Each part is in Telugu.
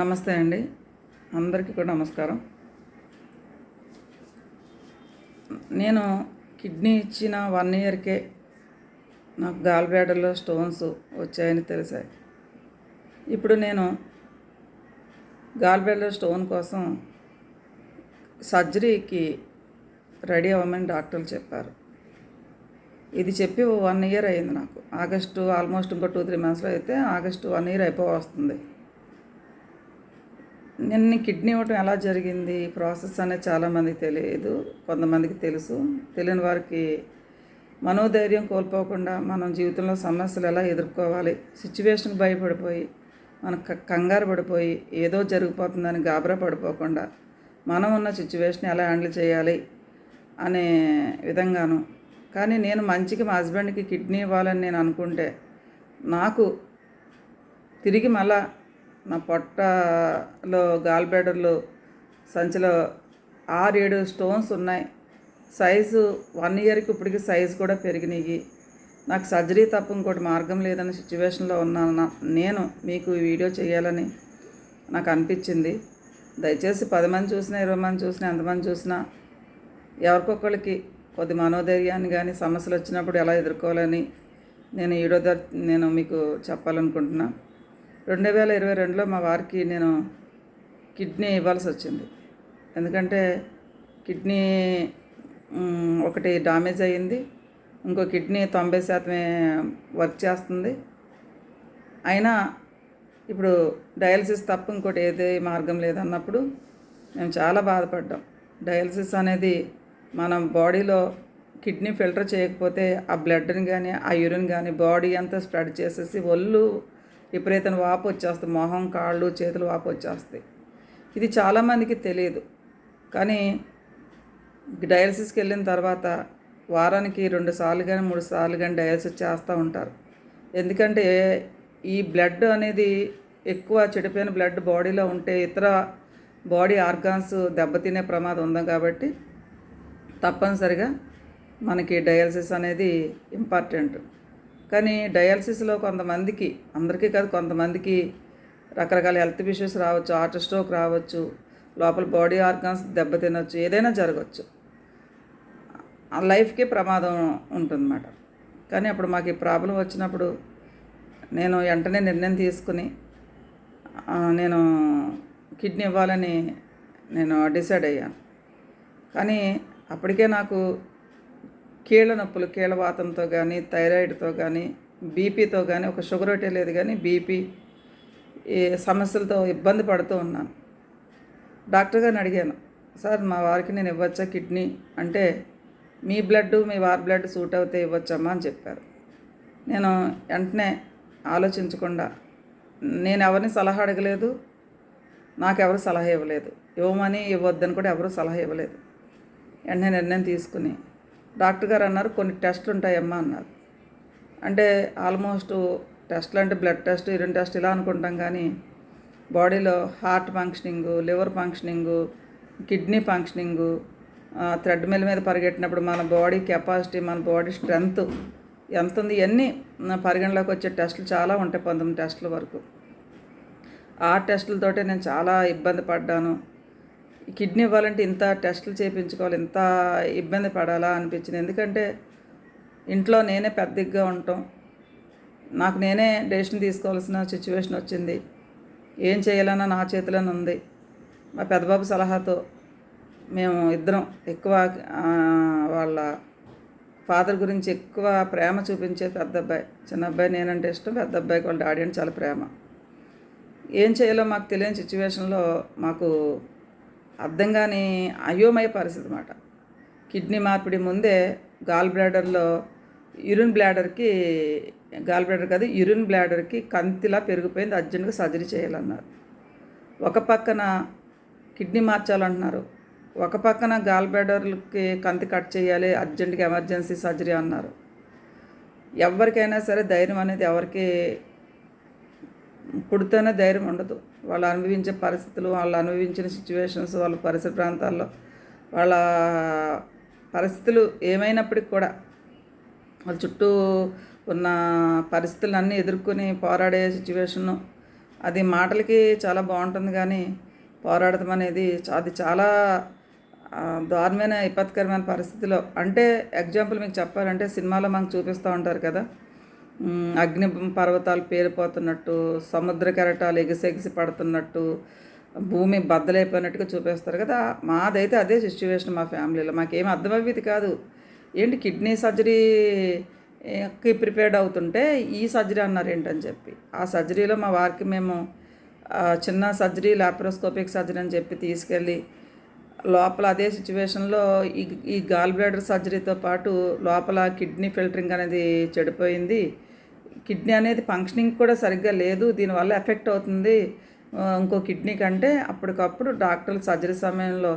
నమస్తే అండి. అందరికీ కూడా నమస్కారం. నేను కిడ్నీ ఇచ్చిన వన్ ఇయర్కే నాకు గాల్బేడలో స్టోన్స్ వచ్చాయని తెలిసాయి ఇప్పుడు నేను గాల్ స్టోన్ కోసం సర్జరీకి రెడీ అవ్వమని డాక్టర్లు చెప్పారు. ఇది చెప్పి వన్ ఇయర్ అయింది నాకు. ఆగస్టు ఆల్మోస్ట్ ఇంకో టూ త్రీ మంత్స్లో అయితే ఆగస్టు వన్ ఇయర్ అయిపో వస్తుంది నిన్న కిడ్నీ ఇవ్వటం ఎలా జరిగింది? ప్రాసెస్ అనేది చాలామందికి తెలియదు. కొంతమందికి తెలుసు. తెలియని వారికి మనోధైర్యం కోల్పోకుండా మనం జీవితంలో సమస్యలు ఎలా ఎదుర్కోవాలి? సిచ్యువేషన్కి భయపడిపోయి మన క- కంగారు పడిపోయి ఏదో జరిగిపోతుందని గాబరా పడిపోకుండా మనం ఉన్న సిచ్యువేషన్ ఎలా హ్యాండిల్ చేయాలి అనే విధంగాను. కానీ నేను మంచికి మా హస్బెండ్కి కిడ్నీ ఇవ్వాలని నేను అనుకుంటే నాకు తిరిగి మళ్ళా నా పొట్టలో గాల్ సంచిలో ఆరు ఏడు స్టోన్స్ ఉన్నాయి సైజు వన్ ఇయర్కి ఇప్పటికి సైజు కూడా పెరిగినాయి. నాకు సర్జరీ తప్ప ఇంకోటి మార్గం లేదనే సిచ్యువేషన్లో ఉన్నాను. నేను మీకు ఈ వీడియో చేయాలని నాకు అనిపించింది. దయచేసి పది మంది చూసినా ఇరవై మంది చూసినా ఎంతమంది చూసినా ఎవరికొకరికి కొద్ది మనోధైర్యాన్ని కానీ సమస్యలు వచ్చినప్పుడు ఎలా ఎదుర్కోవాలని నేను ఈడో ద- నేను మీకు చెప్పాలనుకుంటున్నాను రెండు వేల ఇరవై రెండులో మా వారికి నేను కిడ్నీ ఇవ్వాల్సి వచ్చింది. ఎందుకంటే కిడ్నీ ఒకటి డామేజ్ అయ్యింది. ఇంకో కిడ్నీ తొంభై శాతమే వర్క్ చేస్తుంది. అయినా ఇప్పుడు డయాలసిస్ తప్ప ఇంకోటి ఏది మార్గం లేదన్నప్పుడు మేము చాలా బాధపడ్డాం. డయాలసిస్ అనేది మన బాడీలో కిడ్నీ ఫిల్టర్ చేయకపోతే ఆ బ్లడ్ని కానీ ఆ యూరిన్ కానీ బాడీ అంతా స్ప్రెడ్ చేసేసి ఒళ్ళు విపరీతం వాపు వచ్చేస్తుంది. మొహం కాళ్ళు చేతులు వాపు వచ్చేస్తాయి. ఇది చాలామందికి తెలియదు. కానీ డయాలసిస్కి వెళ్ళిన తర్వాత వారానికి రెండు సార్లు కానీ మూడు సార్లు కానీ డయాలసిస్ చేస్తూ ఉంటారు. ఎందుకంటే ఈ బ్లడ్ అనేది ఎక్కువ చెడిపోయిన బ్లడ్ బాడీలో ఉంటే ఇతర బాడీ ఆర్గాన్స్ దెబ్బతినే ప్రమాదం ఉంది కాబట్టి తప్పనిసరిగా మనకి డయాలసిస్ అనేది ఇంపార్టెంట్. కానీ డయాలసిస్లో కొంతమందికి అందరికీ కాదు కొంతమందికి రకరకాల హెల్త్ ఇష్యూస్ రావచ్చు హార్ట్ స్ట్రోక్ రావచ్చు లోపల బాడీ ఆర్గాన్స్ దెబ్బతినొచ్చు ఏదైనా జరగచ్చు. ఆ లైఫ్కి ప్రమాదం ఉంటుందన్నమాట. కానీ అప్పుడు మాకు ఈ ప్రాబ్లం వచ్చినప్పుడు నేను వెంటనే నిర్ణయం తీసుకుని నేను కిడ్నీ ఇవ్వాలని నేను డిసైడ్ అయ్యాను. కానీ అప్పటికే నాకు కీళ్ళ నొప్పులు కీళ్ళవాతంతో కానీ థైరాయిడ్తో కానీ బీపీతో కానీ ఒక షుగర్ ఒకటే లేదు కానీ బీపీ సమస్యలతో ఇబ్బంది పడుతూ ఉన్నాను. డాక్టర్ గారిని అడిగాను సార్ మా వారికి నేను ఇవ్వచ్చా కిడ్నీ? అంటే మీ బ్లడ్ మీ వారి బ్లడ్ సూట్ అవుతే ఇవ్వచ్చమ్మా అని చెప్పారు. నేను వెంటనే ఆలోచించకుండా నేను ఎవరిని సలహా అడగలేదు నాకెవరు సలహా ఇవ్వలేదు ఇవ్వమని ఇవ్వద్దని కూడా ఎవరు సలహా ఇవ్వలేదు. వెంటనే నిర్ణయం తీసుకుని డాక్టర్ గారు అన్నారు కొన్ని టెస్ట్లు ఉంటాయమ్మా అన్నారు. అంటే ఆల్మోస్ట్ టెస్ట్లు అంటే బ్లడ్ టెస్ట్ యూరిన్ టెస్ట్ ఇలా అనుకుంటాం కానీ బాడీలో heart functioning liver functioning kidney functioning treadmill మీద పరిగెట్టినప్పుడు మన బాడీ కెపాసిటీ మన బాడీ స్ట్రెంగ్త్ ఎంత ఉంది ఇవన్నీ పరిగణలోకి వచ్చే టెస్టులు చాలా ఉంటాయి పంతొమ్మిది టెస్టుల వరకు. ఆ టెస్టులతోటే నేను చాలా ఇబ్బంది పడ్డాను. కిడ్నీ ఇవ్వాలంటే ఇంత టెస్టులు చేయించుకోవాలి ఇంత ఇబ్బంది పడాలా అనిపించింది. ఎందుకంటే ఇంట్లో నేనే పెద్దగా ఉండటం నాకు నేనే డెసిషన్ తీసుకోవాల్సిన సిచ్యువేషన్ వచ్చింది. ఏం చేయాలన్నా నా చేతిలోనే ఉంది. మా పెద్దబాబు సలహాతో మేము ఇద్దరం ఎక్కువ వాళ్ళ ఫాదర్ గురించి ఎక్కువ ప్రేమ చూపించే పెద్ద అబ్బాయి చిన్న అబ్బాయి నేనంటే ఇష్టం పెద్ద అబ్బాయికి వాళ్ళ డాడీ అంటే చాలా ప్రేమ. ఏం చేయాలో మాకు తెలియని సిచ్యువేషన్లో మాకు అర్థం కాని అయోమయ పరిస్థితి అనమాట కిడ్నీ మార్పిడి ముందే గాల్ బ్లాడర్లో యూరిన్ బ్లాడర్కి గాల్ బ్లాడర్ కాదు యూరిన్ బ్లాడర్కి కంతిలా పెరిగిపోయింది. అర్జెంటుగా సర్జరీ చేయాలన్నారు. ఒక పక్కన కిడ్నీ మార్చాలంటున్నారు. ఒక పక్కన గాల్ బ్లాడర్లకి కంతి కట్ చేయాలి అర్జెంటుగా ఎమర్జెన్సీ సర్జరీ అన్నారు. ఎవరికైనా సరే ధైర్యం అనేది ఎవరికి పుడితేనే ధైర్యం ఉండదు. వాళ్ళు అనుభవించే పరిస్థితులు వాళ్ళు అనుభవించిన సిచ్యువేషన్స్ వాళ్ళ పరిసర ప్రాంతాల్లో వాళ్ళ పరిస్థితులు ఏమైనప్పటికి కూడా వాళ్ళ చుట్టూ ఉన్న పరిస్థితులన్నీ ఎదుర్కొని పోరాడే సిచ్యువేషను అది మాటలకి చాలా బాగుంటుంది కానీ పోరాడటం అనేది అది చాలా దారుణమైన విపత్కరమైన పరిస్థితిలో అంటే ఎగ్జాంపుల్ మీకు చెప్పాలంటే సినిమాలో మనకు చూపిస్తూ ఉంటారు కదా. అగ్ని పర్వతాలు పేరిపోతున్నట్టు సముద్ర కెరటాలు ఎగిసెగిసి పడుతున్నట్టు భూమి బద్దలైపోయినట్టుగా చూపిస్తారు కదా. మాదైతే అదే సిచ్యువేషన్ మా ఫ్యామిలీలో మాకేం అర్థమయ్యేది కాదు. ఏంటి కిడ్నీ సర్జరీకి ప్రిపేర్డ్ అవుతుంటే ఈ సర్జరీ అన్నారు ఏంటని చెప్పి. ఆ సర్జరీలో మా వారికి మేము చిన్న సర్జరీ లాప్రోస్కోపిక్ సర్జరీ అని చెప్పి తీసుకెళ్ళి లోపల అదే సిచ్యువేషన్లో ఈ ఈ గాల్ బ్లాడర్ సర్జరీతో పాటు లోపల కిడ్నీ ఫిల్టరింగ్ అనేది చెడిపోయింది. కిడ్నీ అనేది ఫంక్షనింగ్ కూడా సరిగ్గా లేదు. దీనివల్ల ఎఫెక్ట్ అవుతుంది. ఇంకో కిడ్నీ కంటే అప్పటికప్పుడు డాక్టర్లు సర్జరీ సమయంలో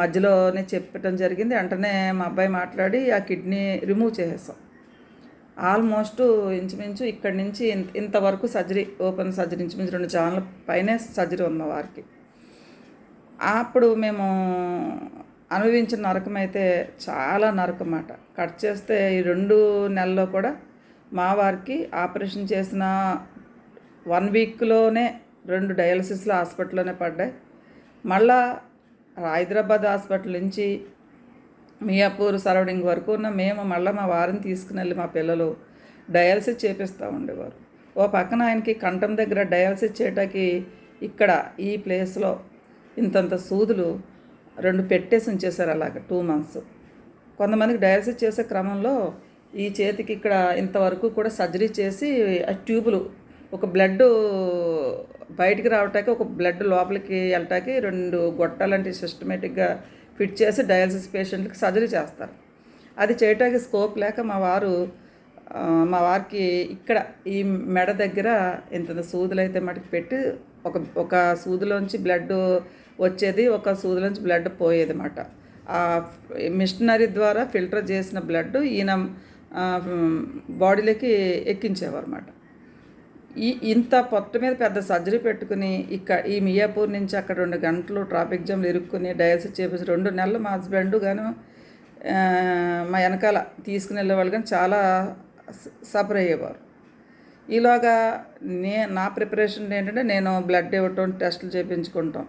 మధ్యలోనే చెప్పటం జరిగింది. వెంటనే మా అబ్బాయి మాట్లాడి ఆ కిడ్నీ రిమూవ్ చేసేసాం. ఆల్మోస్ట్ ఇంచుమించు ఇక్కడి నుంచి ఇంత ఇంతవరకు సర్జరీ ఓపెన్ సర్జరీ ఇంచుమించు రెండు ఛానల్ పైనే సర్జరీ ఉంది వారికి. అప్పుడు మేము అనుభవించిన నరకం అయితే చాలా నరకం అన్నమాట. కట్ చేస్తే ఈ రెండు నెలల్లో కూడా మా వారికి ఆపరేషన్ చేసిన వన్ వీక్లోనే రెండు డయాలసిస్లు హాస్పిటల్లోనే పడ్డాయి. మళ్ళా హైదరాబాద్ హాస్పిటల్ నుంచి మియాపూర్ సరౌండింగ్ వరకు ఉన్న మేము మళ్ళీ మా వారిని తీసుకుని వెళ్ళి మా పిల్లలు డయాలసిస్ చేపిస్తూ ఉండేవారు. ఓ పక్కన ఆయనకి కంఠం దగ్గర డయాలసిస్ చేయటానికి ఇక్కడ ఈ ప్లేస్లో ఇంతంత సూదులు రెండు పెట్టేసి ఉంచేశారు అలాగ టూ మంత్స్. కొంతమందికి డయాలసిస్ చేసే క్రమంలో ఈ చేతికి ఇక్కడ ఇంతవరకు కూడా సర్జరీ చేసి ఆ ట్యూబులు ఒక బ్లడ్ బయటికి రావటానికి ఒక బ్లడ్ లోపలికి వెళ్ళటానికి రెండు గొట్టాలంటి సిస్టమేటిక్గా ఫిట్ చేసి డయాలసిస్ పేషెంట్కి సర్జరీ చేస్తారు. అది చేయటానికి స్కోప్ లేక మా వారు మా వారికి ఇక్కడ ఈ మెడ దగ్గర ఇంత సూదులు అయితే మటుకు పెట్టి ఒక ఒక సూదిలోంచి బ్లడ్ వచ్చేది ఒక సూదిలోంచి బ్లడ్ పోయేది అన్నమాట. ఆ మిషనరీ ద్వారా ఫిల్టర్ చేసిన బ్లడ్ ఈయన బాడీలోకి ఎక్కించేవారు ఈ ఇంత పొట్ట మీద పెద్ద సర్జరీ పెట్టుకుని ఇక్కడ ఈ మియాపూర్ నుంచి అక్కడ రెండు గంటలు ట్రాఫిక్ జామ్లు ఇరుక్కుని డయాలసిస్ చేపించి రెండు నెలలు మా హస్బెండ్ గాను మా వెనకాల తీసుకుని వెళ్ళేవాళ్ళు కానీ చాలా సఫర్ అయ్యేవారు. ఈలోగా నే నా ప్రిపరేషన్ ఏంటంటే నేను బ్లడ్ ఇవ్వటం టెస్టులు చేయించుకుంటాం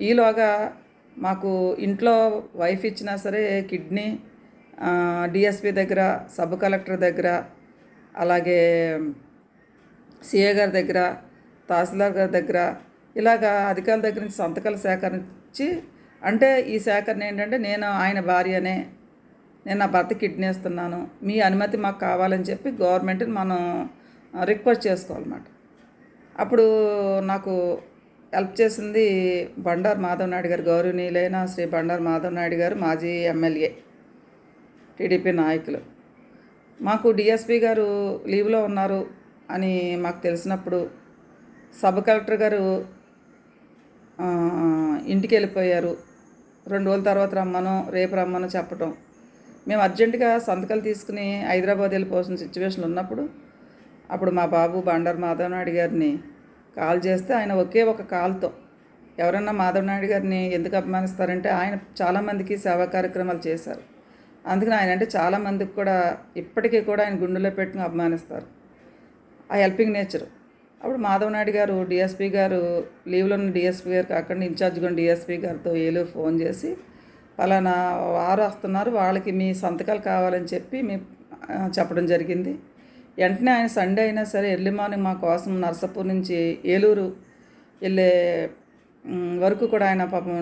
ఈలోగా మాకు ఇంట్లో వైఫ్ ఇచ్చినా సరే కిడ్నీ డిఎస్పి దగ్గర సబ్ కలెక్టర్ దగ్గర అలాగే సిఏ గారి దగ్గర తహసీల్దార్ గారి దగ్గర ఇలాగా అధికారుల దగ్గర నుంచి సంతకాలు సేకరించి అంటే ఈ సేకరణ ఏంటంటే నేను ఆయన భార్యనే నేను నా భర్త కిడ్నీ ఇస్తున్నాను మీ అనుమతి మాకు కావాలని చెప్పి గవర్నమెంట్ని మనం రిక్వెస్ట్ చేసుకోవాలన్నమాట. అప్పుడు నాకు హెల్ప్ చేసింది బండారు మాధవ్ నాయుడు గారు గౌరవనీయులైన శ్రీ బండారు మాధవ్ నాయుడు గారు మాజీ ఎమ్మెల్యే. టీడీపీ నాయకులు. మాకు డిఎస్పి గారు లీవ్లో ఉన్నారు అని మాకు తెలిసినప్పుడు సబ్ కలెక్టర్ గారు ఇంటికి వెళ్ళిపోయారు. రెండు రోజుల తర్వాత రమ్మను రేపు రమ్మను చెప్పటం. మేము అర్జెంటుగా సంతకాలు తీసుకుని హైదరాబాద్ వెళ్ళిపోవాల్సిన సిచ్యువేషన్ ఉన్నప్పుడు అప్పుడు మా బాబు బండారు మాధవనాయుడు గారిని కాల్ చేస్తే ఆయన ఒకే ఒక కాల్తో ఎవరన్నా మాధవనాయుడు గారిని ఎందుకు అభిమానిస్తారంటే ఆయన చాలామందికి సేవా కార్యక్రమాలు చేశారు. అందుకని ఆయన అంటే చాలామందికి కూడా ఇప్పటికీ కూడా ఆయన గుండెలో పెట్టుకుని అభిమానిస్తారు. ఆ హెల్పింగ్ నేచర్. అప్పుడు మాధవనాయుడు గారు డిఎస్పి గారు లీవ్లో ఉన్న డిఎస్పి గారు కాకుండా ఇన్ఛార్జ్గా ఉన్న డిఎస్పి గారితో ఏలు ఫోన్ చేసి పలానా వారు వస్తున్నారు వాళ్ళకి మీ సంతకాలు కావాలని చెప్పి మీ చెప్పడం జరిగింది. వెంటనే ఆయన సండే అయినా సరే ఎర్లీ మార్నింగ్ మా కోసం నర్సాపూర్ నుంచి ఏలూరు వెళ్ళే వరకు కూడా ఆయన పాపం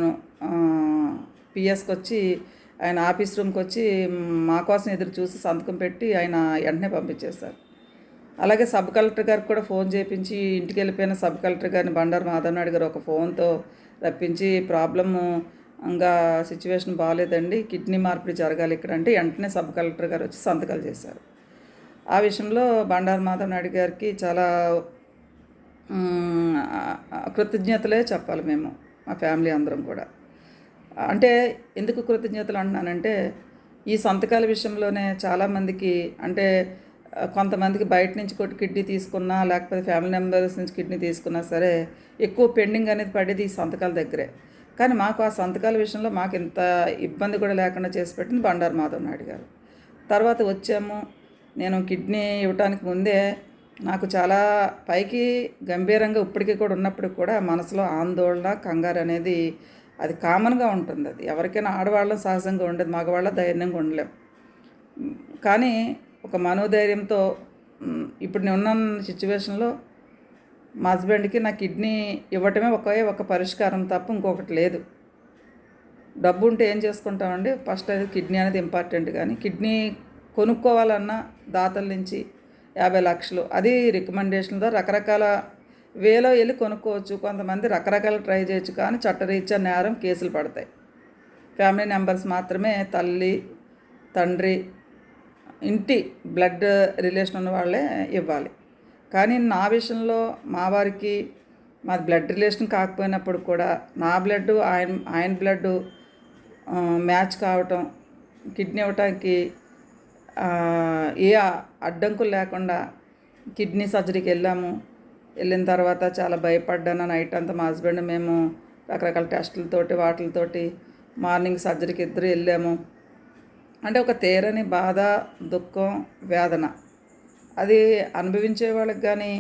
పిఎస్కి వచ్చి ఆయన ఆఫీస్ రూమ్కి వచ్చి మా కోసం ఎదురు చూసి సంతకం పెట్టి ఆయన వెంటనే పంపించేశారు. అలాగే సబ్ కలెక్టర్ గారికి కూడా ఫోన్ చేయించి ఇంటికి వెళ్ళిపోయిన సబ్ కలెక్టర్ గారిని బండారు మాధవ్ నాయుడు గారు ఒక ఫోన్తో రప్పించి ప్రాబ్లము ఇంకా సిచ్యువేషన్ బాగాలేదండి కిడ్నీ మార్పిడి జరగాలి ఇక్కడ అంటే వెంటనే సబ్ కలెక్టర్ గారు వచ్చి సంతకాలు చేశారు. ఆ విషయంలో బండారు మాధవ్ నాయుడు గారికి చాలా కృతజ్ఞతలే చెప్పాలి మేము మా ఫ్యామిలీ అందరం కూడా. అంటే ఎందుకు కృతజ్ఞతలు అంటున్నానంటే ఈ సంతకాల విషయంలోనే చాలామందికి అంటే కొంతమందికి బయట నుంచి కొట్టి కిడ్నీ తీసుకున్నా లేకపోతే ఫ్యామిలీ మెంబర్స్ నుంచి కిడ్నీ తీసుకున్నా సరే ఎక్కువ పెండింగ్ అనేది పడేది ఈ సంతకాల దగ్గరే. కానీ మాకు ఆ సంతకాల విషయంలో మాకు ఇంత ఇబ్బంది కూడా లేకుండా చేసి పెట్టింది బండారు మాధవ్ నాయుడు గారు. తర్వాత వచ్చాము. నేను కిడ్నీ ఇవ్వటానికి ముందే నాకు చాలా పైకి గంభీరంగా ఇప్పటికీ కూడా ఉన్నప్పటికి కూడా మనసులో ఆందోళన కంగారు అనేది అది కామన్గా ఉంటుంది అది. ఎవరికైనా ఆడవాళ్ళం సహజంగా ఉండదు మగవాళ్ళ ధైర్యంగా ఉండలేం. కానీ ఒక మనోధైర్యంతో ఇప్పుడు నేను ఉన్న సిచ్యువేషన్లో మా హస్బెండ్కి నా కిడ్నీ ఇవ్వటమే ఒకే ఒక పరిష్కారం తప్ప ఇంకొకటి లేదు. డబ్బు ఉంటే ఏం చేసుకుంటామండి? ఫస్ట్ అది కిడ్నీ అనేది ఇంపార్టెంట్ కానీ కిడ్నీ కొనుక్కోవాలన్నా దాతల నుంచి యాభై లక్షలు. అది రికమెండేషన్తో రకరకాల వేలో వెళ్ళి కొనుక్కోవచ్చు. కొంతమంది రకరకాల ట్రై చేయొచ్చు కానీ చట్టరీత్యా నేరం కేసులు పడతాయి. ఫ్యామిలీ మెంబర్స్ మాత్రమే తల్లి తండ్రి ఇంటి బ్లడ్ రిలేషన్ ఉన్న వాళ్ళే ఇవ్వాలి. కానీ నా విషయంలో మా వారికి మా బ్లడ్ రిలేషన్ కాకపోయినప్పుడు కూడా నా బ్లడ్ ఆయన ఆయన బ్లడ్ మ్యాచ్ కావటం కిడ్నీ ఇవ్వటానికి ఏ అడ్డంకులు లేకుండా కిడ్నీ సర్జరీకి వెళ్ళాము. వెళ్ళిన తర్వాత చాలా భయపడ్డాను. నైట్ అంతా మా హస్బెండ్ మేము రకరకాల టెస్టులతోటి వాటితోటి మార్నింగ్ సర్జరీకి ఇద్దరు వెళ్ళాము. అంటే ఒక తీరని బాధ దుఃఖం వేదన. అది అనుభవించే వాళ్ళకి కానీ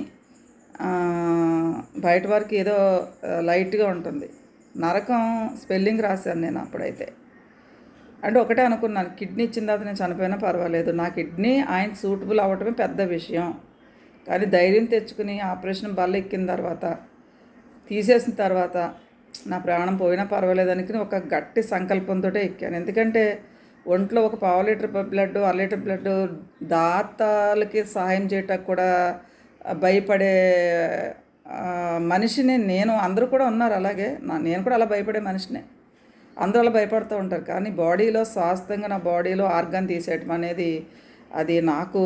బయట వారికి ఏదో లైట్గా ఉంటుంది. నరకం స్పెల్లింగ్ రాశాను నేను అప్పుడైతే. అంటే ఒకటే అనుకున్నాను కిడ్నీ ఇచ్చిన తర్వాత నేను చనిపోయినా పర్వాలేదు. నా కిడ్నీ ఆయన సూటబుల్ అవ్వటమే పెద్ద విషయం. కానీ ధైర్యం తెచ్చుకుని ఆపరేషన్ బల్ల ఎక్కిన తర్వాత తీసేసిన తర్వాత నా ప్రాణం పోయినా పర్వాలేదనికి ఒక గట్టి సంకల్పంతో ఎక్కాను. ఎందుకంటే ఒంట్లో ఒక పావు లీటర్ బ్లడ్ అర లీటర్ బ్లడ్ దాతలకి సహాయం చేయటానికి కూడా భయపడే మనిషిని నేను. అందరూ కూడా ఉన్నారు అలాగే. నా నేను కూడా అలా భయపడే మనిషినే. అందరూ అలా భయపడుతూ ఉంటారు. కానీ బాడీలో శాస్త్రంగా నా బాడీలో ఆర్గాన్ తీసేయటం అనేది అది నాకు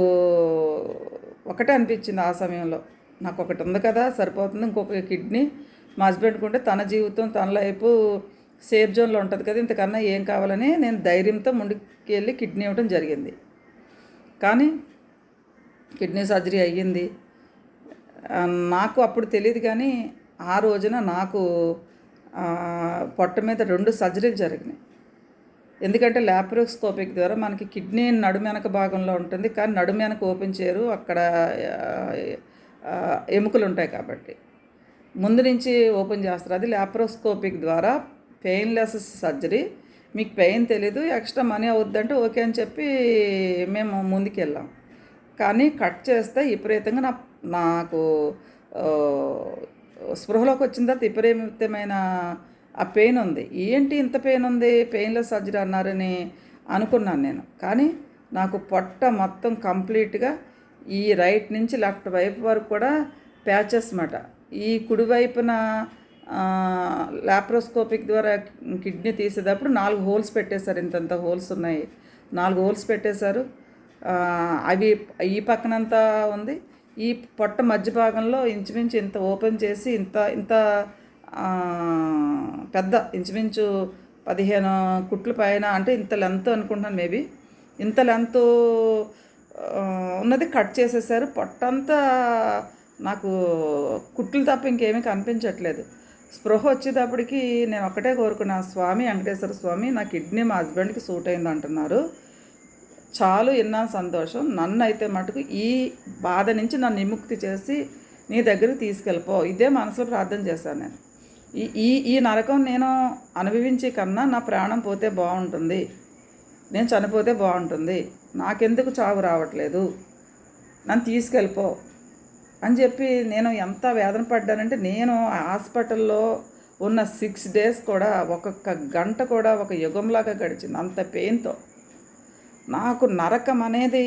ఒకటే అనిపించింది ఆ సమయంలో. నాకు ఒకటి ఉంది కదా సరిపోతుంది. ఇంకొక కిడ్నీ. మా హస్బెండ్కి ఉంటే తన జీవితం తన లైఫ్ సేఫ్ జోన్లో ఉంటుంది కదా ఇంతకన్నా ఏం కావాలని నేను ధైర్యంతో ముందుకు వెళ్ళి కిడ్నీ ఇవ్వడం జరిగింది. కానీ కిడ్నీ సర్జరీ అయ్యింది. నాకు అప్పుడు తెలియదు కానీ ఆ రోజున నాకు పొట్ట మీద రెండు సర్జరీలు జరిగినాయి. ఎందుకంటే ల్యాప్రోస్కోపిక్ ద్వారా మనకి కిడ్నీ నడుమెనక వెనక భాగంలో ఉంటుంది. కానీ నడుమెనక ఓపెన్ చేయరు. అక్కడ ఎముకలు ఉంటాయి కాబట్టి. ముందు నుంచి ఓపెన్ చేస్తారు. అది ల్యాప్రోస్కోపిక్ ద్వారా పెయిన్లెస్ సర్జరీ. మీకు పెయిన్ తెలీదు. ఎక్స్ట్రా మనీ అవుద్దంటే ఓకే అని చెప్పి మేము ముందుకు వెళ్ళాం కానీ కట్ చేస్తే విపరీతంగా నా నాకు స్పృహలోకి వచ్చిన తర్వాత విపరీతమైన ఆ పెయిన్ ఉంది. ఏంటి ఇంత పెయిన్ ఉంది? పెయిన్లెస్ సర్జరీ అన్నారని అనుకున్నాను నేను. కానీ నాకు పొట్ట మొత్తం కంప్లీట్గా ఈ రైట్ నుంచి లెఫ్ట్ వైపు వరకు కూడా ప్యాచెస్ మాట. ఈ కుడి వైపున లాప్రోస్కోపిక్ ద్వారా కిడ్నీ తీసేటప్పుడు నాలుగు హోల్స్ పెట్టేశారు. ఇంతంత హోల్స్ ఉన్నాయి. నాలుగు హోల్స్ పెట్టేశారు. అవి ఈ పక్కనంతా ఉంది. ఈ పొట్ట మధ్య భాగంలో ఇంచుమించు ఇంత ఓపెన్ చేసి ఇంత ఇంత పెద్ద ఇంచుమించు పదిహేను కుట్లు పైన అంటే ఇంత లెంత్ అనుకుంటున్నాను మేబీ ఇంత లెంత్ ఉన్నది కట్ చేసేసారు. పొట్టంతా నాకు కుట్లు తప్ప ఇంకేమీ కనిపించట్లేదు. స్పృహ వచ్చేటప్పటికి నేను ఒక్కటే కోరుకున్నా స్వామి వెంకటేశ్వర స్వామి నా కిడ్నీ మా హస్బెండ్కి సూట్ అయింది అంటున్నారు. చాలు విన్నా సంతోషం. నన్ను అయితే మటుకు ఈ బాధ నుంచి నన్ను విముక్తి చేసి నీ దగ్గరకు తీసుకెళ్ళిపో. ఇదే మనసులో ప్రార్థన చేశాను నేను. ఈ ఈ ఈ నరకం నేను అనుభవించే కన్నా నా ప్రాణం పోతే బాగుంటుంది. నేను చనిపోతే బాగుంటుంది. నాకెందుకు చావు రావట్లేదు. నన్ను తీసుకెళ్ళిపో అని చెప్పి నేను ఎంత వేదన పడ్డానంటే నేను హాస్పిటల్లో ఉన్న సిక్స్ డేస్ కూడా ఒక్కొక్క గంట కూడా ఒక యుగంలాగా గడిచింది. అంత పెయిన్తో. నాకు నరకం అనేది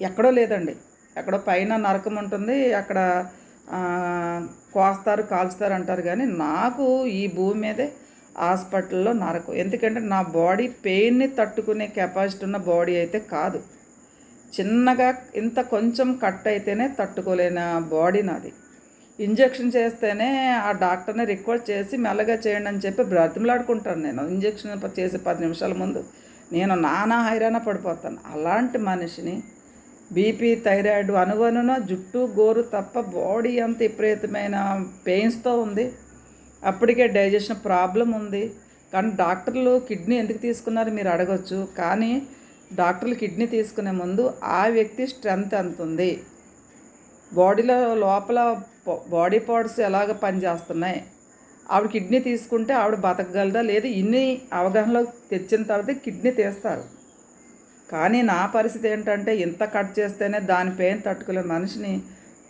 ఎక్కడో లేదండి. ఎక్కడో పైన నరకం ఉంటుంది. అక్కడ కోస్తారు కాల్చుతారు అంటారు కానీ నాకు ఈ భూమి మీదే హాస్పిటల్లో నరకు. ఎందుకంటే నా బాడీ పెయిన్ని తట్టుకునే కెపాసిటీ ఉన్న బాడీ అయితే కాదు. చిన్నగా ఇంత కొంచెం కట్ అయితేనే తట్టుకోలేని బాడీ నాది. ఇంజెక్షన్ చేస్తేనే ఆ డాక్టర్ని రిక్వెస్ట్ చేసి మెల్లగా చేయండి అని చెప్పి బ్రతిమలాడుకుంటాను నేను. ఇంజెక్షన్ చేసే పది నిమిషాల ముందు నేను నానా హైరాణ పడిపోతాను. అలాంటి మనిషిని బీపీ థైరాయిడ్ అనువనున జుట్టు గోరు తప్ప బాడీ అంత విపరీతమైన పెయిన్స్తో ఉంది. అప్పటికే డైజెషన్ ప్రాబ్లం ఉంది. కానీ డాక్టర్లు కిడ్నీ ఎందుకు తీసుకున్నారు మీరు అడగచ్చు. కానీ డాక్టర్లు కిడ్నీ తీసుకునే ముందు ఆ వ్యక్తి స్ట్రెంగ్త్ ఎంత ఉంది? బాడీలో లోపల బాడీ పార్ట్స్ ఎలాగ పనిచేస్తున్నాయి? ఆవిడ కిడ్నీ తీసుకుంటే ఆవిడ బతకగలదా? లేదా ఇన్ని అవగాహనలో తెచ్చిన తర్వాత కిడ్నీ తీస్తారు. కానీ నా పరిస్థితి ఏంటంటే ఇంత కట్ చేస్తేనే దాని పెయిన్ తట్టుకోలేని మనిషిని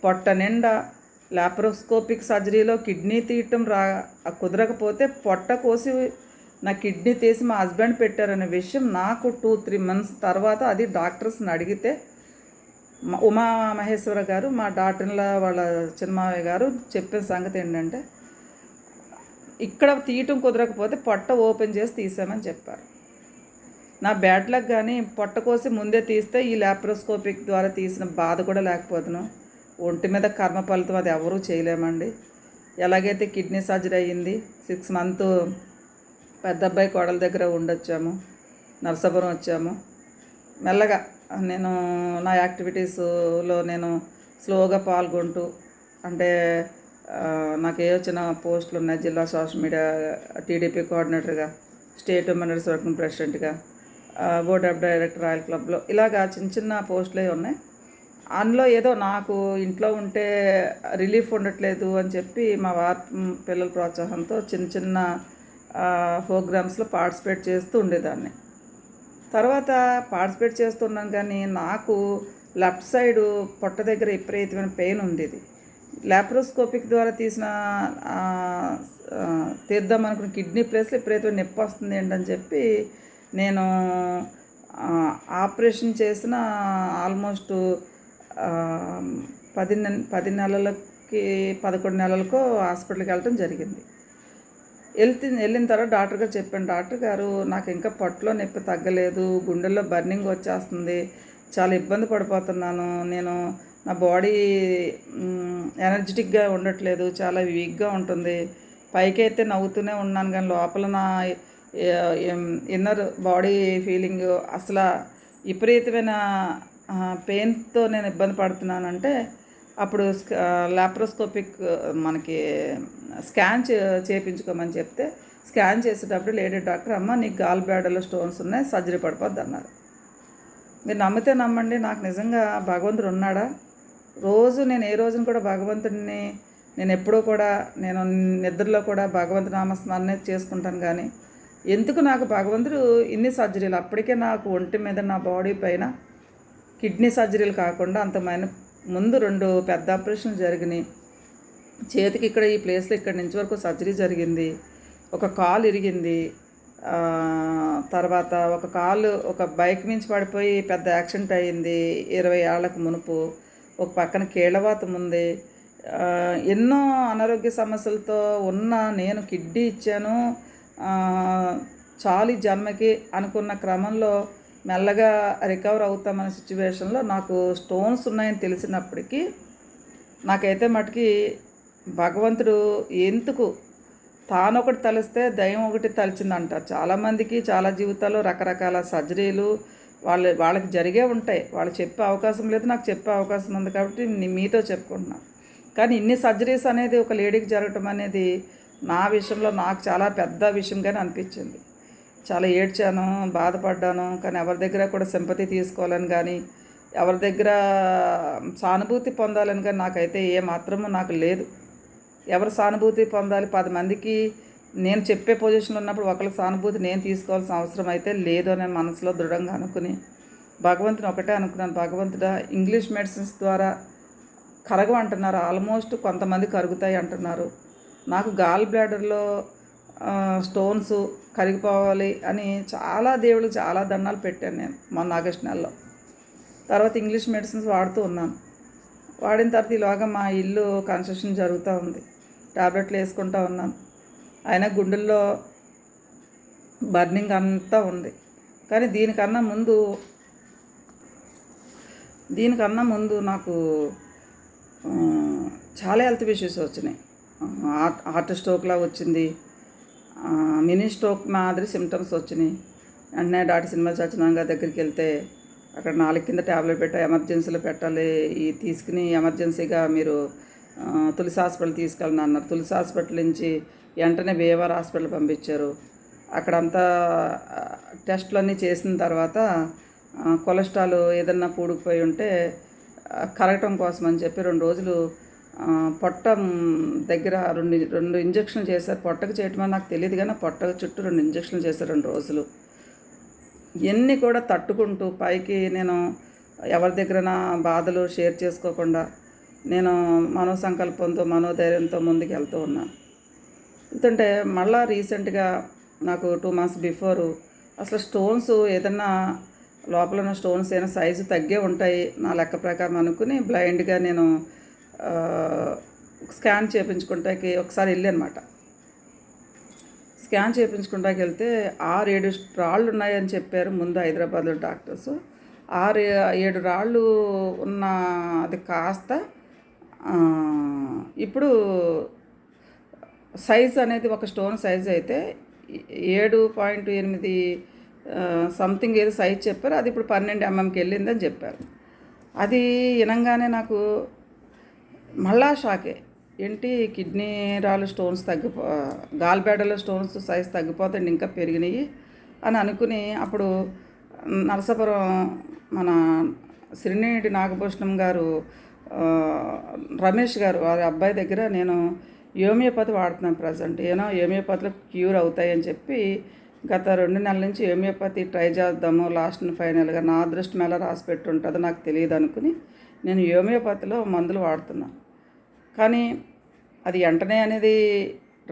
పొట్ట నిండా లాప్రోస్కోపిక్ సర్జరీలో కిడ్నీ తీయటం రా కుదరకపోతే పొట్ట కోసి నా కిడ్నీ తీసి మా హస్బెండ్ పెట్టారనే విషయం నాకు టూ త్రీ మంత్స్ తర్వాత అది డాక్టర్స్ని అడిగితే ఉమా మహేశ్వర గారు మా డాక్టర్ల వాళ్ళ చిన్నమావయ్య గారు చెప్పిన సంగతి ఏంటంటే ఇక్కడ తీయటం కుదరకపోతే పొట్ట ఓపెన్ చేసి తీసామని చెప్పారు. నా బ్యాడ్ లక్ కానీ పొట్ట కోసి ముందే తీస్తే ఈ లాప్రోస్కోపిక్ ద్వారా తీసిన బాధ కూడా లేకపోతున్నాం ఒంటి మీద కర్మ ఫలితం అది ఎవరూ చేయలేమండి. ఎలాగైతే కిడ్నీ సర్జరీ అయ్యింది సిక్స్ మంత్ పెద్ద అబ్బాయి కోడల దగ్గర ఉండొచ్చాము నరసాపురం వచ్చాము. మెల్లగా నేను నా యాక్టివిటీస్లో నేను స్లోగా పాల్గొంటూ అంటే నాకు ఏ వచ్చిన పోస్టులు ఉన్నాయి. జిల్లా సోషల్ మీడియా టీడీపీ కోఆర్డినేటర్గా స్టేట్ ఉమెన్స్ వర్కింగ్ ప్రెసిడెంట్గా. బోర్డ్ ఆఫ్ డైరెక్టర్ రాయల్ క్లబ్లో ఇలాగా చిన్న చిన్న పోస్టులే ఉన్నాయి. అందులో ఏదో నాకు ఇంట్లో ఉంటే రిలీఫ్ ఉండట్లేదు అని చెప్పి మా వార్ పిల్లల ప్రోత్సాహంతో చిన్న చిన్న ప్రోగ్రామ్స్లో పార్టిసిపేట్ చేస్తూ ఉండేదాన్ని. తర్వాత పార్టిసిపేట్ చేస్తున్నాను కానీ నాకు లెఫ్ట్ సైడ్ పొట్ట దగ్గర విపరీతమైన పెయిన్ ఉంది ఇది లాప్రోస్కోపిక్ ద్వారా తీసిన తీద్దాం అనుకున్న కిడ్నీ ప్లేస్లో విపరీతమైన నొప్పి వస్తుంది ఏంటని చెప్పి నేను ఆపరేషన్ చేసిన ఆల్మోస్ట్ పది పది నెలలకి పదకొండు నెలలకు హాస్పిటల్కి వెళ్ళటం జరిగింది. వెళ్తి వెళ్ళిన తర్వాత డాక్టర్ గారు చెప్పాను డాక్టర్ గారు నాకు ఇంకా పొట్టలో నొప్పి తగ్గలేదు గుండెల్లో బర్నింగ్ వచ్చేస్తుంది చాలా ఇబ్బంది పడిపోతున్నాను నేను నా బాడీ ఎనర్జెటిక్గా ఉండట్లేదు చాలా వీక్గా ఉంటుంది పైకి అయితే నవ్వుతూనే ఉన్నాను కానీ లోపల నా ఇన్నర్ బాడీ ఫీలింగ్ అసలు విపరీతమైన పెయిన్తో నేను ఇబ్బంది పడుతున్నానంటే అప్పుడు లాప్రోస్కోపిక్ మనకి స్కాన్ చేపించుకోమని చేయించుకోమని చెప్తే స్కాన్ చేసేటప్పుడు లేడీ డాక్టర్ అమ్మ నీకు గాల్ బ్యాడలో స్టోన్స్ ఉన్నాయి సర్జరీ పడిపోద్ది అన్నారు. మీరు నమ్మితే నమ్మండి నాకు నిజంగా భగవంతుడు ఉన్నాడా? రోజు నేను ఏ రోజున కూడా భగవంతుడిని నేను ఎప్పుడూ కూడా నేను నిద్రలో కూడా భగవంతు నామస్మరణ చేసుకుంటాను కానీ ఎందుకు నాకు భగవంతుడు ఇన్ని సర్జరీలు? అప్పటికే నాకు ఒంటి మీద నా బాడీ పైన కిడ్నీ సర్జరీలు కాకుండా అంతమైన ముందు రెండు పెద్ద ఆపరేషన్లు జరిగినాయి. చేతికి ఇక్కడ ఈ ప్లేస్లో ఇక్కడ నుంచి వరకు సర్జరీ జరిగింది. ఒక కాలు ఇరిగింది. తర్వాత ఒక కాలు ఒక బైక్ మించి పడిపోయి పెద్ద యాక్సిడెంట్ అయ్యింది ఇరవై ఏళ్ళకు మునుపు ఒక పక్కన కీళ్ళవాతం ఉంది. ఎన్నో అనారోగ్య సమస్యలతో ఉన్న నేను కిడ్నీ ఇచ్చాను. చాలు జన్మకి అనుకున్న క్రమంలో మెల్లగా రికవర్ అవుతామనే సిచ్యువేషన్లో నాకు స్టోన్స్ ఉన్నాయని తెలిసినప్పటికీ నాకైతే మటుకి భగవంతుడు ఎందుకు తాను ఒకటి తలిస్తే దయ్యం ఒకటి తలిచిందంట. చాలామందికి చాలా జీవితాల్లో రకరకాల సర్జరీలు వాళ్ళ వాళ్ళకి జరిగే ఉంటాయి. వాళ్ళు చెప్పే అవకాశం లేదు నాకు చెప్పే అవకాశం ఉంది కాబట్టి మీతో చెప్పుకుంటున్నాను కానీ ఇన్ని సర్జరీస్ అనేది ఒక లేడీకి జరగటం అనేది నా విషయంలో నాకు చాలా పెద్ద విషయంగానే అనిపించింది. చాలా ఏడ్చాను బాధపడ్డాను కానీ ఎవరి దగ్గర కూడా సింపతి తీసుకోవాలని కానీ ఎవరి దగ్గర సానుభూతి పొందాలని కానీ నాకైతే ఏ మాత్రము నాకు లేదు. ఎవరు సానుభూతి పొందాలి? పది మందికి నేను చెప్పే పొజిషన్లో ఉన్నప్పుడు ఒకళ్ళ సానుభూతి నేను తీసుకోవాల్సిన అవసరం అయితే లేదు అని మనసులో దృఢంగా అనుకుని భగవంతుని ఒకటే అనుకున్నాను. భగవంతుడా ఇంగ్లీష్ మెడిసిన్స్ ద్వారా కరగవు అంటున్నారు ఆల్మోస్ట్ కొంతమంది కరుగుతాయి అంటున్నారు. నాకు గాల్ బ్లాడర్లో స్టోన్స్ కరిగిపోవాలి అని చాలా దేవుళ్ళు చాలా దండాలు పెట్టాను నేను మొన్న ఆగస్ట్ నెలలో. తర్వాత ఇంగ్లీష్ మెడిసిన్స్ వాడుతూ ఉన్నాను. వాడిన తర్వాత ఈలోగా మా ఇల్లు కన్స్ట్రక్షన్ జరుగుతూ ఉంది. టాబ్లెట్లు వేసుకుంటూ ఉన్నాను. అయినా గుండెల్లో బర్నింగ్ అంతా ఉంది. కానీ దీనికన్నా ముందు దీనికన్నా ముందు నాకు చాలా హెల్త్ ఇష్యూస్ వచ్చినాయి. హార్ట్ హార్ట్ స్ట్రోక్లా వచ్చింది. మినీ స్ట్రోక్ మాదిరి సిమ్టమ్స్ వచ్చినాయి. వెంటనే డాక్టర్ సినిమా సత్యనారాయణ దగ్గరికి వెళ్తే అక్కడ నాలుగు కింద ట్యాబ్లెట్ పెట్టా ఎమర్జెన్సీలో పెట్టాలి ఈ తీసుకుని ఎమర్జెన్సీగా మీరు తులసి హాస్పిటల్ తీసుకెళ్ళిన అన్నారు. తులసి హాస్పిటల్ నుంచి వెంటనే వేవార్ హాస్పిటల్ పంపించారు. అక్కడంతా ఆ, టెస్టులన్నీ చేసిన తర్వాత కొలెస్ట్రాల్ ఏదన్నా పూడుకుపోయి ఉంటే కరగటం కోసం అని చెప్పి రెండు రోజులు పొట్ట దగ్గర రెండు రెండు ఇంజక్షన్లు చేశారు. పొట్టకు చేయటం అని నాకు తెలియదు కానీ పొట్ట చుట్టూ రెండు ఇంజక్షన్లు చేశారు రెండు రోజులు. ఇవన్నీ కూడా తట్టుకుంటూ పైకి నేను ఎవరి దగ్గర నా బాధలు షేర్ చేసుకోకుండా నేను మనో సంకల్పంతో మనోధైర్యంతో ముందుకు వెళ్తూ ఉన్నాను. ఎందుకంటే మళ్ళా రీసెంట్గా నాకు టూ మంత్స్ బిఫోర్ అసలు స్టోన్స్ ఏదన్నా లోపల ఉన్న స్టోన్స్ ఏమైనా సైజు తగ్గే ఉంటాయి నా లెక్క ప్రకారం అనుకుని బ్లైండ్గా నేను స్కాన్ చేయించుకుంటాకి ఒకసారి వెళ్ళానమాట స్కాన్ చేయించుకుంటాకి వెళ్తే ఆరు ఏడు రాళ్ళు ఉన్నాయని చెప్పారు ముందు హైదరాబాద్లో డాక్టర్స్. ఆరు ఏడు రాళ్ళు ఉన్న అది కాస్త ఇప్పుడు సైజ్ అనేది ఒక స్టోన్ సైజ్ అయితే ఏడు పాయింట్ ఎనిమిది సంథింగ్ ఏదో సైజ్ చెప్పారు. అది ఇప్పుడు పన్నెండు ఎంఎంకి వెళ్ళిందని చెప్పారు. అది వినంగానే నాకు మళ్ళా షాకే. ఏంటి? కిడ్నీ రాళ్ళు స్టోన్స్ తగ్గిపో గాల్బేడలో స్టోన్స్ సైజ్ తగ్గిపోతాయండి ఇంకా పెరిగినాయి అని అనుకుని అప్పుడు నరసాపురం మన శ్రీనేటి నాగభూషణం గారు రమేష్ గారు వారి అబ్బాయి దగ్గర నేను హోమియోపతి వాడుతున్నాను ప్రజెంట్. ఏమో హోమియోపతిలో క్యూర్ అవుతాయని చెప్పి గత రెండు నెలల నుంచి హోమియోపతి ట్రై చేద్దాము లాస్ట్ ఫైనల్గా నా అదృష్టం ఎలా రాసి పెట్టి ఉంటుందో నాకు తెలియదు అనుకుని నేను హోమియోపతిలో మందులు వాడుతున్నాను. కానీ అది వెంటనే అనేది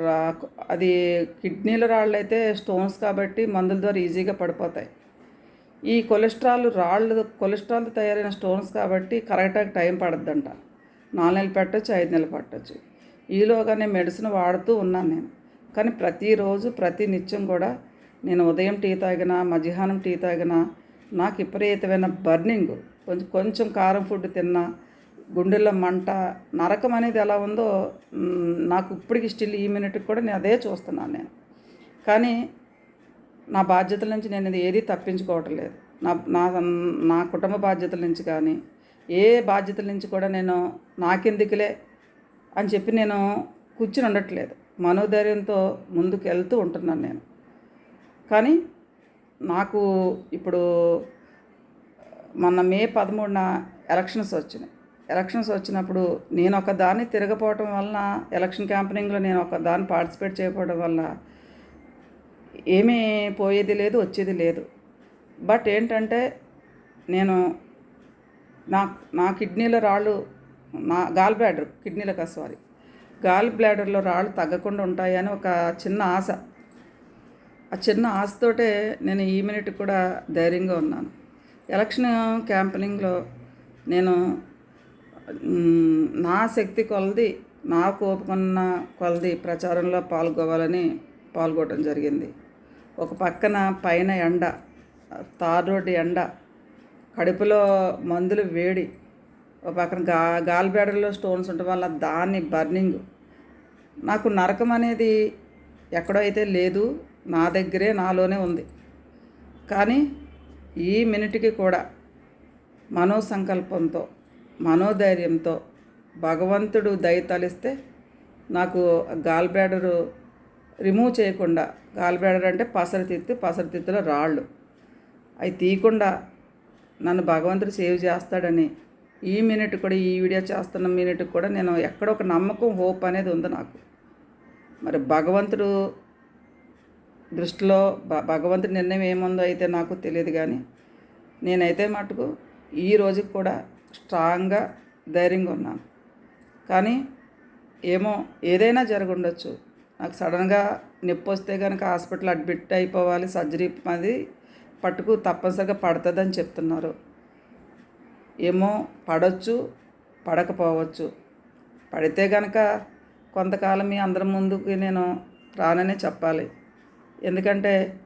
రా అది కిడ్నీల రాళ్ళు అయితే స్టోన్స్ కాబట్టి మందుల ద్వారా ఈజీగా పడిపోతాయి. ఈ కొలెస్ట్రాల్ రాళ్ళు కొలెస్ట్రాల్తో తయారైన స్టోన్స్ కాబట్టి కరెక్ట్గా టైం పడద్దంట. నాలుగు నెలలు పెట్టచ్చు ఐదు నెలలు పట్టచ్చు. ఈలోగా నేను మెడిసిన్ వాడుతూ ఉన్నాను నేను. కానీ ప్రతిరోజు ప్రతి నిత్యం కూడా నేను ఉదయం టీ తాగినా మధ్యాహ్నం టీ తాగినా నాకు విపరీతమైన బర్నింగ్. కొంచెం కొంచెం కారం ఫుడ్ తిన్నా గుండెల్లో మంట నరకం అనేది ఎలా ఉందో నాకు ఇప్పటికి స్టిల్ ఈ మినిట్కి కూడా నేను అదే చూస్తున్నాను నేను. కానీ నా బాధ్యతల నుంచి నేను ఇది ఏది తప్పించుకోవటం లేదు. నా నా నా కుటుంబ బాధ్యతల నుంచి కానీ ఏ బాధ్యతల నుంచి కూడా నేను నాకెందుకులే అని చెప్పి నేను కూర్చుని ఉండట్లేదు. మనోధైర్యంతో ముందుకు వెళ్తూ ఉంటున్నాను నేను. కానీ నాకు ఇప్పుడు మొన్న మే పదమూడున ఎలక్షన్స్ వచ్చినాయి. ఎలక్షన్స్ వచ్చినప్పుడు నేను ఒక దాన్ని తిరగపోవటం వలన ఎలక్షన్ క్యాంపెనింగ్లో నేను ఒక దాన్ని పార్టిసిపేట్ చేయకపోవడం వల్ల ఏమీ పోయేది లేదు వచ్చేది లేదు. బట్ ఏంటంటే నేను నా నా కిడ్నీలో రాళ్ళు నా గాల్ బ్లాడర్ కిడ్నీలో కాదు సారీ. గాల్ బ్లాడర్లో రాళ్ళు తగ్గకుండా ఉంటాయని ఒక చిన్న ఆశ. ఆ చిన్న ఆశతోటే నేను ఈ మినిట్ కూడా ధైర్యంగా ఉన్నాను. ఎలక్షన్ క్యాంపెనింగ్లో నేను నా శక్తి కొలది నా కోపుకున్న కొలది ప్రచారంలో పాల్గొవాలని పాల్గొనడం జరిగింది. ఒక పక్కన పైన ఎండ తార్ రోడ్డు ఎండ కడుపులో మందులు వేడి ఒక పక్కన గా గాలిబేడల్లో బ్యాడర్లో స్టోన్స్ ఉండటం వల్ల దాన్ని బర్నింగ్. నాకు నరకం అనేది ఎక్కడో అయితే లేదు నా దగ్గరే నాలోనే ఉంది. కానీ ఈ మినిట్కి కూడా మనోసంకల్పంతో మనోధైర్యంతో భగవంతుడు దయ తలిస్తే నాకు గాల్ బ్యాడరు రిమూవ్ చేయకుండా గాల్ బ్యాడర్ అంటే పసరతిత్తి పసరతిత్తులో రాళ్ళు. అవి తీయకుండా నన్ను భగవంతుడు సేవ్ చేస్తాడని ఈ మినిట్ కూడా ఈ వీడియో చేస్తున్న మినిట్ కూడా నేను ఎక్కడో ఒక నమ్మకం హోప్ అనేది ఉంది నాకు. మరి భగవంతుడు దృష్టిలో భ భగవంతుడి నిర్ణయం ఏముందో అయితే నాకు తెలియదు కానీ నేనైతే మటుకు ఈ రోజుకి కూడా స్ట్రాంగ్గా ధైర్యంగా ఉన్నాను. కానీ ఏమో ఏదైనా జరగundొచ్చు నాకు సడన్గా నొప్పి వస్తే కనుక హాస్పిటల్ అడ్మిట్ అయిపోవాలి సర్జరీ అది పట్టుకు తప్పనిసరిగా పడుతుందని చెప్తున్నారు. ఏమో పడవచ్చు పడకపోవచ్చు. పడితే కనుక కొంతకాలం మీ అందరి ముందుకి నేను రాననే చెప్పాలి. ఎందుకంటే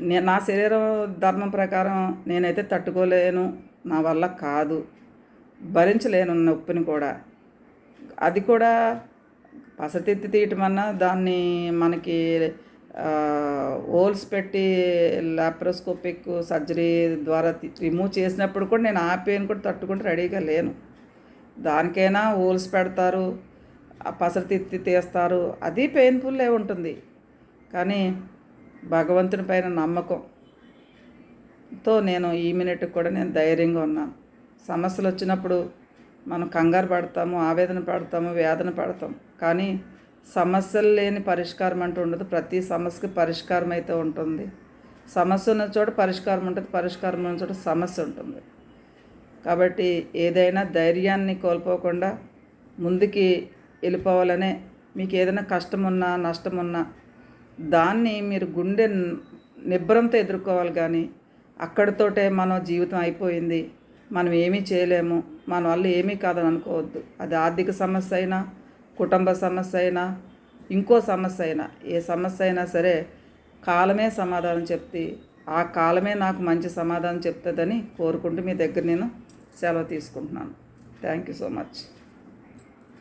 నా శరీరం ధర్మం ప్రకారం నేనైతే తట్టుకోలేను నా వల్ల కాదు. భరించలేనున్న నొప్పిని కూడా. అది కూడా పసతెత్తి తీయటం అన్నా దాన్ని మనకి హోల్స్ పెట్టి లాప్రోస్కోపిక్ సర్జరీ ద్వారా రిమూవ్ చేసినప్పుడు కూడా నేను ఆ పెయిన్ కూడా తట్టుకుంటే రెడీగా లేను. దానికైనా హోల్స్ పెడతారు ఆ పసరతిత్తి తీస్తారు. అది పెయిన్ఫుల్లే ఉంటుంది. కానీ భగవంతుని పైన నమ్మకంతో నేను ఈ మినిట్ కూడా నేను ధైర్యంగా ఉన్నాను. సమస్యలు వచ్చినప్పుడు మనం కంగారు పడతాము ఆవేదన పడతాము వేదన పడతాం. కానీ సమస్యలు లేని పరిష్కారం అంటూ ఉండదు. ప్రతి సమస్యకి పరిష్కారం అయితే ఉంటుంది. సమస్య ఉన్న చోట పరిష్కారం ఉంటుంది. పరిష్కారం ఉన్న చోట సమస్య ఉంటుంది. కాబట్టి ఏదైనా ధైర్యాన్ని కోల్పోకుండా ముందుకి వెళ్ళిపోవాలనే మీకు ఏదైనా కష్టం ఉన్నా నష్టం ఉన్నా దాన్ని మీరు గుండె నిబ్బరంతో ఎదుర్కోవాలి కానీ అక్కడితోటే మన జీవితం అయిపోయింది. మనం ఏమీ చేయలేము. మన వల్ల ఏమీ కాదని అనుకోవద్దు. అది ఆర్థిక సమస్య అయినా కుటుంబ సమస్య అయినా ఇంకో సమస్య అయినా ఏ సమస్య అయినా సరే కాలమే సమాధానం చెప్తే ఆ కాలమే నాకు మంచి సమాధానం చెప్తుందని కోరుకుంటూ మీ దగ్గర నేను సెలవు తీసుకుంటున్నాను. Thank you so much